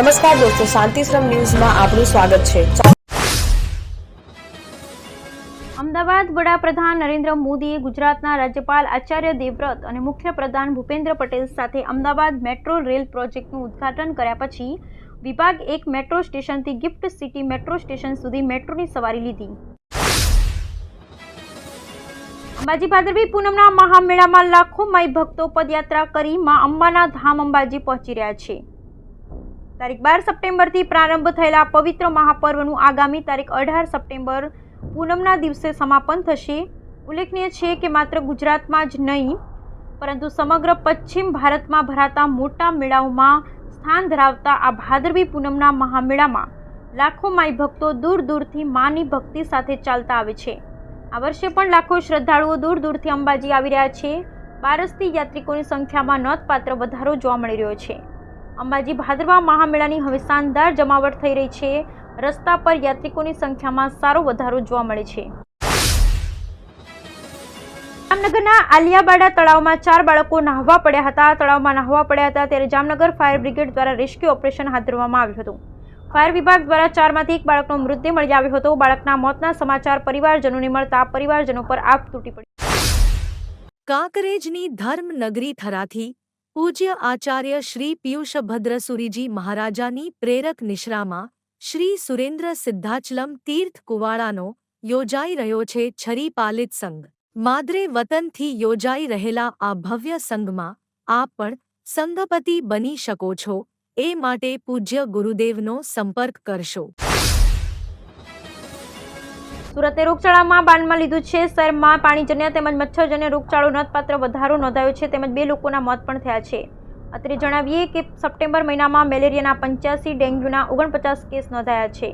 નમસ્કાર દોસ્તો શાંતિશ્રમ ન્યૂઝમાં આપનું સ્વાગત છે. અમદાવાદ વડાપ્રધાન નરેન્દ્ર મોદીએ ગુજરાતના રાજ્યપાલ આચાર્ય દેવવ્રત અને મુખ્યપ્રધાન ભૂપેન્દ્ર પટેલ સાથે અમદાવાદ મેટ્રો રેલ પ્રોજેક્ટનું ઉદ્ઘાટન કર્યા પછી વિભાગ એક મેટ્રો સ્ટેશનથી ગિફ્ટ સિટી મેટ્રો સ્ટેશન સુધી મેટ્રોની સવારી લીધી. અંબાજી ભાદરવી પૂનમના મહામેળામાં લાખો માઈ ભક્તો પદયાત્રા કરી માં અંબાના ધામ અંબાજી પહોંચી રહ્યા છે. તારીખ બાર સપ્ટેમ્બરથી પ્રારંભ થયેલા પવિત્ર મહાપર્વનું આગામી તારીખ અઢાર સપ્ટેમ્બર પૂનમના દિવસે સમાપન થશે. ઉલ્લેખનીય છે કે માત્ર ગુજરાતમાં જ નહીં, પરંતુ સમગ્ર પશ્ચિમ ભારતમાં ભરાતા મોટા મેળાઓમાં સ્થાન ધરાવતા આ ભાદરવી પૂનમના મહામેળામાં લાખો માઈ ભક્તો દૂર દૂરથી માની ભક્તિ સાથે ચાલતા આવે છે. આ વર્ષે પણ લાખો શ્રદ્ધાળુઓ દૂર દૂરથી અંબાજી આવી રહ્યા છે. બારસથી યાત્રિકોની સંખ્યામાં નોંધપાત્ર વધારો જોવા મળી રહ્યો છે. અંબાજી ભાદરવા મહામેળાની હવે શાનદાર જમાવટ થઈ રહી છે. રસ્તા પર યાત્રિકોની સંખ્યામાં સારો વધારો જોવા મળે છે. જામનગરના આલિયાબાડા તળાવમાં ચાર બાળકો નહાવા પડ્યા હતા. તળાવમાં નહાવા પડ્યા હતા ત્યારે જામનગર ફાયર બ્રિગેડ દ્વારા રેસ્ક્યુ ઓપરેશન હાથ ધરવામાં આવ્યું હતું. ફાયર વિભાગ દ્વારા ચારમાંથી એક બાળકનો મૃતદેહ મળી આવ્યો હતો. બાળકના મોતના સમાચાર પરિવારજનોને મળતા પરિવારજનો પર આગ તૂટી પડી. કાંકરેજની ધર્મનગરી થરાથી પૂજ્ય આચાર્ય શ્રી પિયુષભદ્રસુરીજી મહારાજાની પ્રેરક નિશ્રામાં શ્રી સુરેન્દ્ર સિદ્ધાચલમ તીર્થ કુવાડાનો યોજાઈ રહ્યો છે છરી પાલિત સંઘ. માદરે વતનથી યોજાઈ રહેલા આ ભવ્ય સંઘમાં આપ પણ સંઘપતિ બની શકો છો, એ માટે પૂજ્ય ગુરુદેવનો સંપર્ક કરશો. સુરતે રોગચાળામાં બાનમાં લીધું છે. શહેરમાં પાણીજન્ય તેમજ મચ્છરજન્ય રોગચાળો નોંધપાત્ર વધારો નોંધાયો છે. તેમજ બે લોકોના મોત પણ થયા છે. અત્રે જણાવીએ કે સપ્ટેમ્બર મહિનામાં મેલેરિયાના પંચ્યાસી ડેન્ગ્યુના ઓગણપચાસ કેસ નોંધાયા છે.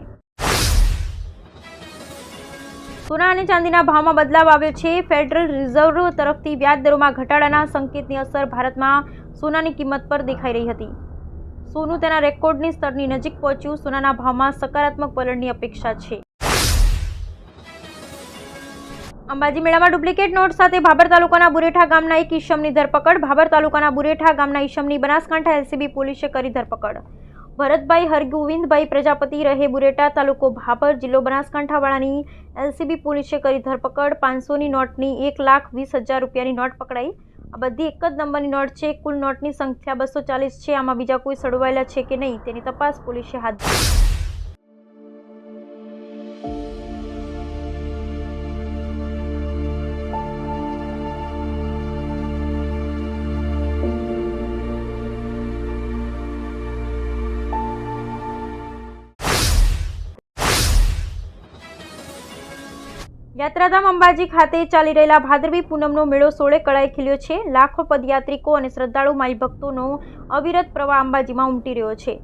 સોના અને ચાંદીના ભાવમાં બદલાવ આવ્યો છે. ફેડરલ રિઝર્વ તરફથી વ્યાજ દરોમાં ઘટાડાના સંકેતની અસર ભારતમાં સોનાની કિંમત પર દેખાઈ રહી હતી. સોનું તેના રેકોર્ડની સ્તરની નજીક પહોંચ્યું. સોનાના ભાવમાં સકારાત્મક વલણની અપેક્ષા છે. અંબાજી મેળામાં ડુપ્લિકેટ નોટ સાથે ભાબર તાલુકાના બુરેઠા ગામના એક ઈશમની ધરપકડ ભાબર તાલુકાના બુરેઠા ગામના ઈશમની બનાસકાંઠા એલસીબી પોલીસે કરી ધરપકડ. ભરતભાઈ હરગોવિંદભાઈ પ્રજાપતિ રહે બુરેટા તાલુકો ભાભર જિલ્લો બનાસકાંઠાવાળાની એલસીબી પોલીસે કરી ધરપકડ. પાંચસોની નોટની એક લાખ વીસ હજાર રૂપિયાની નોટ પકડાઈ. આ બધી એક જ નંબરની નોટ છે. કુલ નોટની સંખ્યા બસો ચાલીસ છે. આમાં બીજા કોઈ સડવાયેલા છે કે નહીં તેની તપાસ પોલીસે હાથ ધરી. યાત્રાધામ અંબાજી ખાતે ચાલી રહેલા ભાદરવી પૂનમનો મેળો સોળે કળાએ ખીલ્યો છે. લાખો પદયાત્રિકો અને શ્રદ્ધાળુ માઈ ભક્તોનો અવિરત પ્રવાહ અંબાજીમાં ઉમટી રહ્યો છે.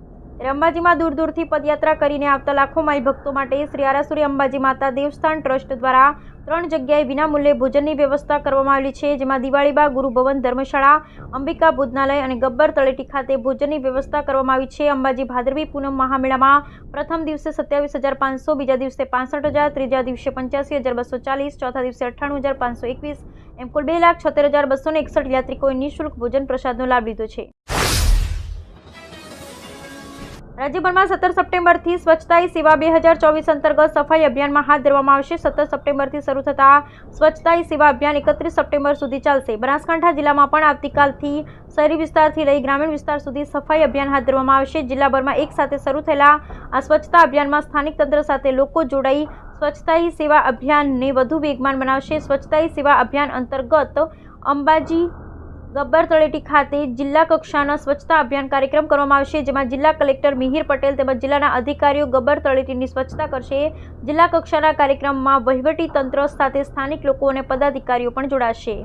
અંબાજીમાં દૂર દૂરથી પદયાત્રા કરીને આવતા લાખો માઈ ભક્તો માટે શ્રી આરાસુરી અંબાજી માતા દેવસ્થાન ટ્રસ્ટ દ્વારા ત્રણ જગ્યાએ વિનામૂલ્યે ભોજનની વ્યવસ્થા કરવામાં આવેલી છે, જેમાં દિવાળીબા ગુરુભવન ધર્મશાળા, અંબિકા ભોજનાલય અને ગબ્બર તળેટી ખાતે ભોજનની વ્યવસ્થા કરવામાં આવી છે. અંબાજી ભાદરવી પૂનમ મહામેળામાં પ્રથમ દિવસે સત્યાવીસ હજાર પાંચસો, બીજા દિવસે પાસઠ હજાર, ત્રીજા દિવસે પંચ્યાસી હજાર બસો ચાલીસ, ચોથા દિવસે અઠ્ઠાણું હજાર પાંચસો એકવીસ, એમ કુલ બે લાખ છોતેર હજાર બસો એકસઠ યાત્રિકોએ નિઃશુલ્ક ભોજન પ્રસાદનો લાભ લીધો છે. રાજ્યભરમાં સત્તર સપ્ટેમ્બરથી સ્વચ્છતા સેવા બે હજાર ચોવીસ અંતર્ગત સફાઈ અભિયાનમાં હાથ ધરવામાં આવશે. સત્તર સપ્ટેમ્બરથી શરૂ થતા સ્વચ્છતા સેવા અભિયાન એકત્રીસ સપ્ટેમ્બર સુધી ચાલશે. બનાસકાંઠા જિલ્લામાં પણ આવતીકાલથી શહેરી વિસ્તારથી લઈ ગ્રામીણ વિસ્તાર સુધી સફાઈ અભિયાન હાથ ધરવામાં આવશે. જિલ્લાભરમાં એક સાથે શરૂ થયેલા આ સ્વચ્છતા અભિયાનમાં સ્થાનિક તંત્ર સાથે લોકો જોડાઈ સ્વચ્છતા સેવા અભિયાનને વધુ વેગમાન બનાવશે. સ્વચ્છતા સેવા અભિયાન અંતર્ગત અંબાજી ગબ્બર તળેટી ખાતે જિલ્લા કક્ષાના સ્વચ્છતા અભિયાન કાર્યક્રમ કરવામાં આવશે, જેમાં જિલ્લા કલેક્ટર મિહિર પટેલ તેમજ જિલ્લાના અધિકારીઓ ગબ્બર તળેટીની સ્વચ્છતા કરશે. જિલ્લા કક્ષાના કાર્યક્રમમાં વહીવટી તંત્ર સાથે સ્થાનિક લોકો અને પદાધિકારીઓ પણ જોડાશે.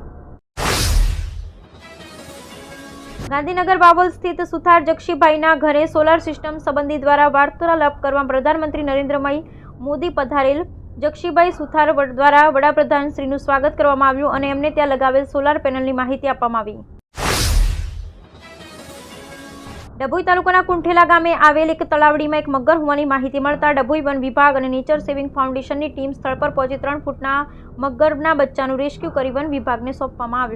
ગાંધીનગર બાબોલ સ્થિત સુથાર જક્ષીભાઈના ઘરે સોલાર સિસ્ટમ સંબંધી દ્વારા વાર્તાલાપ કરવા પ્રધાનમંત્રી નરેન્દ્રભાઈ મોદી પધારેલ જક્ષીભાઈ સુથાર દ્વારા વડાપ્રધાન શ્રીનું સ્વાગત કરવામાં આવ્યું અને એમને ત્યાં લગાવેલ સોલાર પેનલની માહિતી આપવામાં આવી. ડભોઈ તાલુકાના કુંઠેલા ગામે આવેલ એક તળાવડીમાં એક મગર હોવાની માહિતી મળતા ડભોઈ વન વિભાગ અને નેચર સેવિંગ ફાઉન્ડેશનની ટીમ સ્થળ પર પહોંચી ત્રણ ફૂટના મગરના બચ્ચાનું રેસ્ક્યુ કરી વન વિભાગને સોંપવામાં આવ્યું